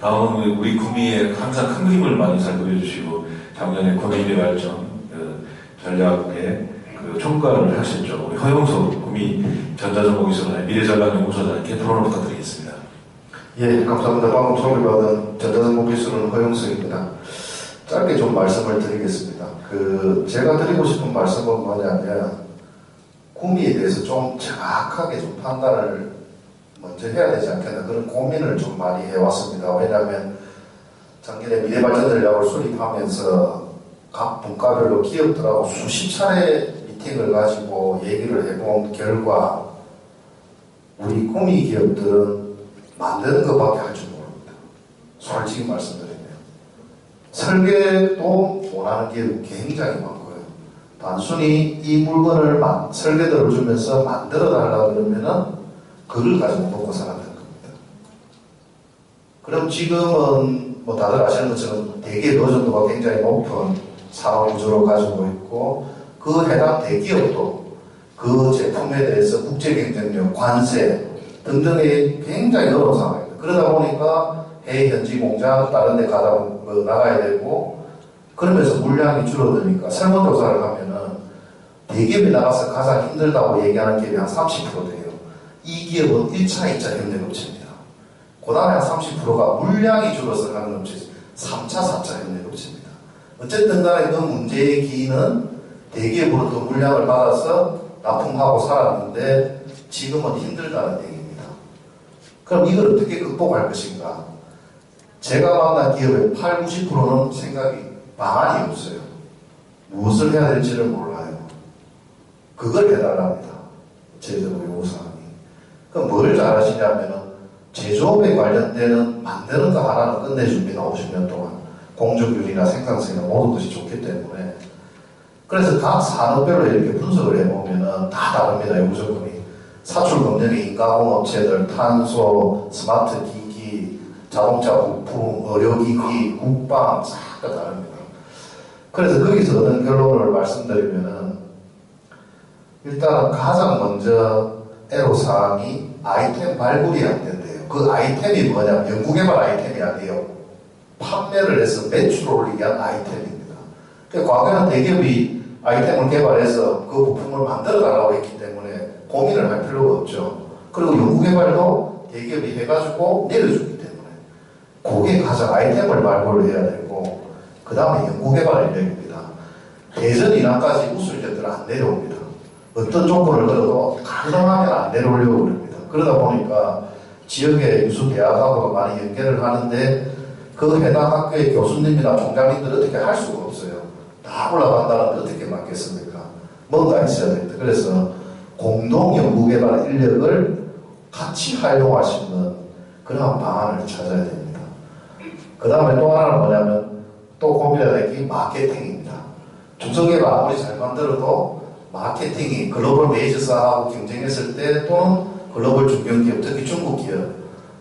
다음은 우리 구미의 항상 큰 그림을 많이 잘 그려주시고 작년에 구미의 발전 그 전략의 그 총괄을 하셨죠. 우리 허영수 구미 전자정보기술원의 미래전략연구소장님께 토론을 부탁드리겠습니다. 예, 감사합니다. 방금 소개받은 전자정보기술은 허영수입니다. 짧게 좀 말씀을 드리겠습니다. 그 제가 드리고 싶은 말씀은 뭐냐면 구미에 대해서 좀 정확하게 좀 판단을 먼저 해야 되지 않겠나 그런 고민을 좀 많이 해왔습니다. 왜냐하면 작년에 미래발전 전략을 수립하면서 각 분과별로 기업들하고 수십 차례 미팅을 가지고 얘기를 해본 결과 우리 구미 기업들은 만드는 것밖에 할 줄 모릅니다. 솔직히 말씀드리면 설계도 원하는 기업이 굉장히 많고요. 단순히 이 물건을 만- 설계도를 주면서 만들어 달라 그러면은 그걸 가지고 먹고 되는 겁니다. 그럼 지금은 뭐 다들 아시는 것처럼 대기업 노전도가 굉장히 높은 산업 구조를 가지고 있고 그 해당 대기업도 그 제품에 대해서 국제 경쟁력, 관세 등등이 굉장히 어려운 상황입니다. 그러다 보니까 해외 현지 공장 다른 데 가다 뭐 나가야 되고 그러면서 물량이 줄어드니까 설문조사를 하면은 대기업이 나가서 가장 힘들다고 얘기하는 기업이 한 30% 돼요. 이 기업은 1차, 2차 현대 업체입니다. 그 다음에 한 30%가 물량이 줄어서 가는 업체, 3차, 4차 현대 업체입니다. 어쨌든 간에 그 문제의 기인은 대기업으로부터 물량을 받아서 납품하고 살았는데 지금은 힘들다는 얘기입니다. 그럼 이걸 어떻게 극복할 것인가? 제가 만난 기업의 8, 90%는 생각이 방안이 없어요. 무엇을 해야 될지를 몰라요. 그걸 해달랍니다. 제대로. 그럼 뭘 잘하시냐면은 제조업에 관련되는 만드는 거 하나는 끝내줍니다. 50년 동안. 공정률이나 생산성이나 모든 것이 좋기 때문에. 그래서 각 산업별로 이렇게 분석을 해보면은 다 다릅니다. 요구조건이. 사출 검증의 인가공 업체들, 탄소, 스마트 기기, 자동차 부품, 의료기기, 국방, 싹 다 다릅니다. 그래서 거기서 얻은 결론을 말씀드리면은 일단 가장 먼저 애로사항이 아이템 발굴이 안 된대요. 그 아이템이 뭐냐면 연구개발 아이템이 아니에요. 판매를 해서 매출을 올리기 위한 아이템입니다. 그러니까 과거에는 대기업이 아이템을 개발해서 그 부품을 만들어 달라고 했기 때문에 고민을 할 필요가 없죠. 그리고 연구개발도 대기업이 해가지고 내려주기 때문에 그게 가장 아이템을 발굴을 해야 되고 그 다음에 연구개발 인력입니다. 대전 이란까지 우수인력들은 안 내려옵니다. 어떤 조건을 걸어도 가능하면 안 내려오려고 그럽니다. 그러다 보니까 지역의 유수 대학하고도 많이 연계를 하는데 그 해당 학교의 교수님이나 총장님들 어떻게 할 수가 없어요. 다 올라간다는데 어떻게 맞겠습니까? 뭔가 있어야 됩니다. 그래서 공동 연구개발 인력을 같이 활용할 수 있는 그런 방안을 찾아야 됩니다. 그 다음에 또 하나는 뭐냐면 또 고민해야 될 게 마케팅입니다. 중소기업 아무리 잘 만들어도 마케팅이 글로벌 메이저사하고 경쟁했을 때 또는 글로벌 중견기업, 특히 중국 기업,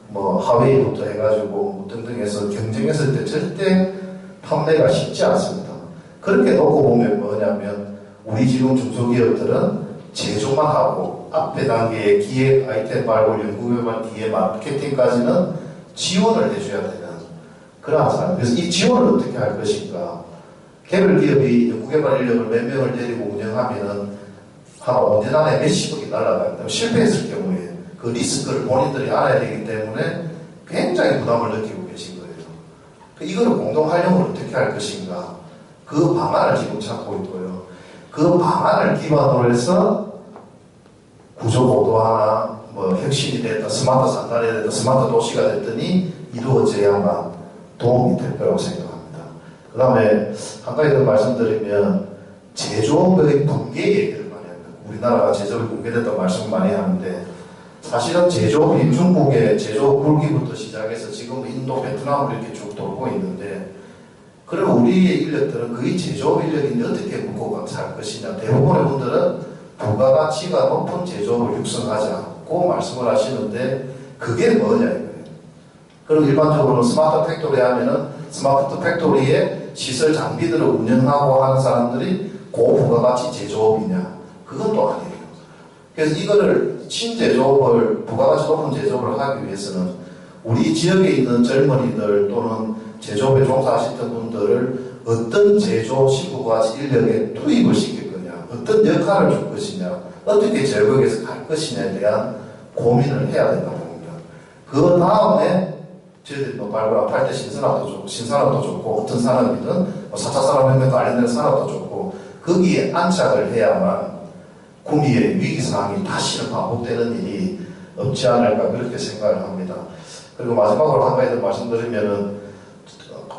뭐 하웨이부터 해가지고 뭐 등등 해서 경쟁했을 때 절대 판매가 쉽지 않습니다. 그렇게 놓고 보면 뭐냐면 우리 지금 중소기업들은 제조만 하고 앞에 단계의 기획 아이템 발굴 연구 개발 뒤에 마케팅까지는 지원을 해줘야 되는 그러한 사람. 그래서 이 지원을 어떻게 할 것인가. 개별 기업이 연구개발 인력을 몇 명을 데리고 운영하면은 한 5년 안에 몇십억이 날아갑니다. 실패했을 경우에 그 리스크를 본인들이 알아야 되기 때문에 굉장히 부담을 느끼고 계신 거예요. 그 이거를 공동 활용을 어떻게 할 것인가. 그 방안을 지금 찾고 있고요. 그 방안을 기반으로 해서 구조 보도 하나 뭐 혁신이 됐다, 스마트 산단이 됐다, 스마트 도시가 됐더니 이루어져야만 도움이 될 거라고 생각합니다. 그 다음에 한 가지 더 말씀드리면 제조업의 붕괴 얘기를 많이 합니다. 우리나라가 제조업이 붕괴됐다고 말씀 많이 하는데 사실은 제조업이 중국의 제조업 굴기부터 시작해서 지금 인도, 베트남으로 이렇게 쭉 돌고 있는데 그럼 우리의 인력들은 거의 제조업 인력인데 어떻게 묶고 살 것이냐 대부분의 분들은 부가가치가 높은 제조업을 육성하지 않고 말씀을 하시는데 그게 뭐냐 이거예요. 그럼 일반적으로 스마트 팩토리 하면은 스마트 팩토리에 시설 장비들을 운영하고 하는 사람들이 고부가가치 제조업이냐? 그건 또 아니에요. 그래서 이거를 신제조업을 부가가치 높은 제조업을 하기 위해서는 우리 지역에 있는 젊은이들 또는 제조업에 종사하시던 분들을 어떤 제조 시구가 인력에 투입을 시킬 거냐, 어떤 역할을 줄 것이냐, 어떻게 제국에서 갈 것이냐에 대한 고민을 해야 된다고 봅니다. 그 다음에 저희들이 뭐 발굴할 때 신산업도 좋고, 신산업도 좋고, 어떤 산업이든 뭐 4차 산업혁명과 관련된 산업도 좋고, 거기에 안착을 해야만 구미의 위기 상황이 다시는 반복되는 일이 없지 않을까 그렇게 생각을 합니다. 그리고 마지막으로 한 가지 더 말씀드리면은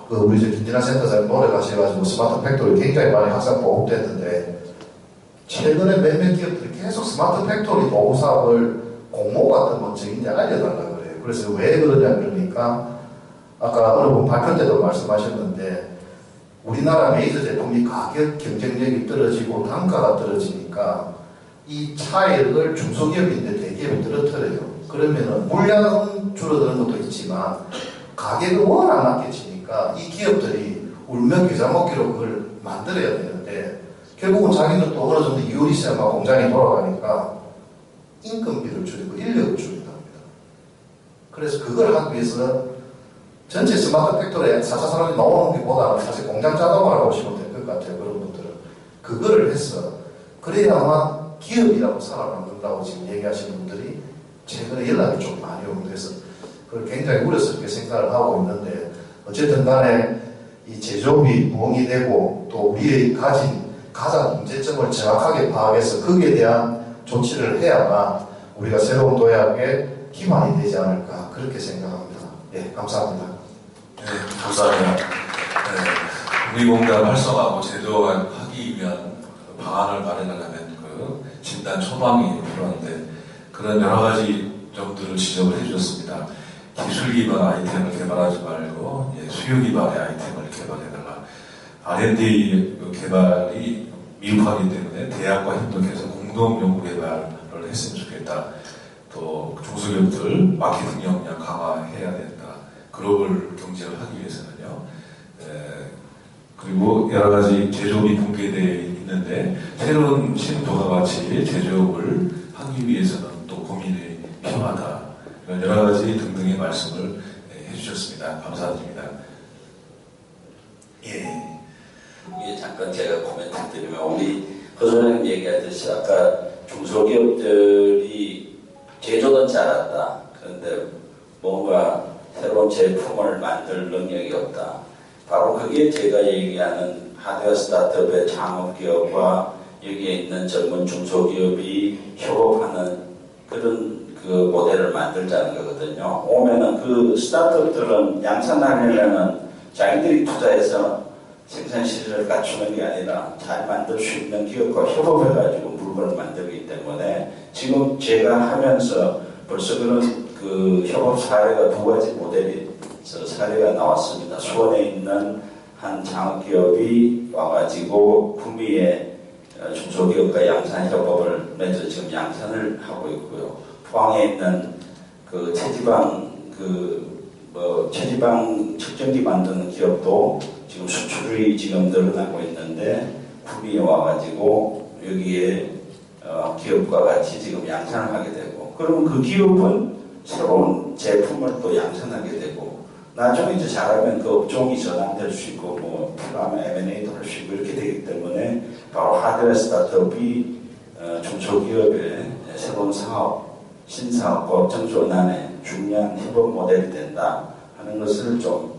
그 우리 저 김진아 센터장님 노래 가셔가지고 스마트 팩토리 굉장히 많이 항상 보급됐는데 최근에 몇몇 기업들이 계속 스마트 팩토리 보급 사업을 공모 같은 멋쟁인지 알려달라 그래요. 그래서 왜 그러냐 그러니까 아까 어느 분 발표 때도 말씀하셨는데 우리나라 메이저 제품이 가격 경쟁력이 떨어지고 단가가 떨어지니까 이 차액을 중소기업인데 대기업이 떨어뜨려요. 그러면은 물량은 줄어드는 것도 있지만 가격이 워낙 낮게 치니까 이 기업들이 울며 겨자 먹기로 그걸 만들어야 되는데 결국은 자기들도 어느 정도 이율이 있어야만 공장이 돌아가니까 인건비를 줄이고 인력을 줄인답니다. 그래서 그걸 하기 위해서 전체 스마트 팩토리에 4차 산업이 나오는 것보다는 사실 공장 자동화를 보시면 될 것 같아요. 그런 분들은. 그거를 해서 그래야만 기업이라고 살아남는다고 지금 얘기하시는 분들이 최근에 연락이 좀 많이 오고 그래서 그걸 굉장히 우려스럽게 생각을 하고 있는데 어쨌든 간에 이 제조업이 부흥이 되고 또 우리의 가진 가장 문제점을 정확하게 파악해서 거기에 대한 조치를 해야만 우리가 새로운 도약의 희망이 되지 않을까 그렇게 생각합니다. 예, 감사합니다. 네, 감사합니다. 네, 우리 공단 활성화하고 제도화하기 위한 방안을 마련하려면 그 진단 처방이 필요한데 그런 여러 가지 점들을 지적을 해주셨습니다. 기술 기반 아이템을 개발하지 말고 예, 수요 기반의 아이템을 개발해달라. R&D 그 개발이 미흡하기 때문에 대학과 협력해서 공동 연구 개발을 했으면 좋겠다. 또 중소기업들 마케팅 역량 강화해야 된다. 글로벌 경제를 하기 위해서는요. 에, 그리고 여러 가지 제조업이 붕괴되어 있는데 새로운 신도가 같이 제조업을 하기 위해서는 또 고민이 필요하다. 여러 가지 등등의 말씀을 에, 해주셨습니다. 감사드립니다. 예. 예, 잠깐 제가 코멘트 드리면 우리 허 소장님 얘기하듯이 아까 중소기업들이 제조는 잘한다. 그런데 뭔가 새로운 제품을 만들 능력이 없다. 바로 그게 제가 얘기하는 하드웨어 스타트업의 창업기업과 여기에 있는 젊은 중소기업이 협업하는 그런 그 모델을 만들자는 거거든요. 오면은 그 스타트업들은 양산하려면 자기들이 투자해서 생산 시설을 갖추는 게 아니라 잘 만들 수 있는 기업과 협업해가지고 물건을 만들기 때문에 지금 제가 하면서 벌써 그런 그 협업 사례가 두 가지 모델이 저 사례가 나왔습니다. 수원에 있는 한 장학기업이 와가지고 구미에 어, 중소기업과 양산 협업을 맺어 지금 양산을 하고 있고요. 포항에 있는 그 체지방 그뭐 체지방 측정기 만드는 기업도 지금 수출이 지금 늘어나고 있는데 구미에 와가지고 여기에 어, 기업과 같이 지금 양산을 하게 되고 그러면 그 기업은 새로운 제품을 또 양산하게 되고 나중에 이제 잘하면 그 업종이 전환될 수 있고 뭐 필요하면 M&A도 할 수 있고 이렇게 되기 때문에 바로 하드웨어 스타트업이 어, 중소기업의 새로운 사업 신사업과 업종 전환에 중요한 협업 모델이 된다 하는 것을 좀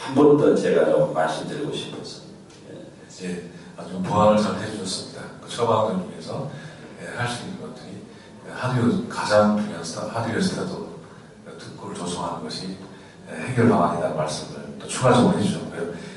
한 번 더 제가 좀 말씀드리고 싶었어요. 예, 아주 보완을 잘 해주셨습니다. 그 처방을 위해서 예, 할 수 있는 것들이 예, 하드웨어 가장 중요한 스타 하드웨어 스타도 특구를 조성하는 것이 예, 해결 방안이라는 말씀을 또 추가적으로 해주셨고요.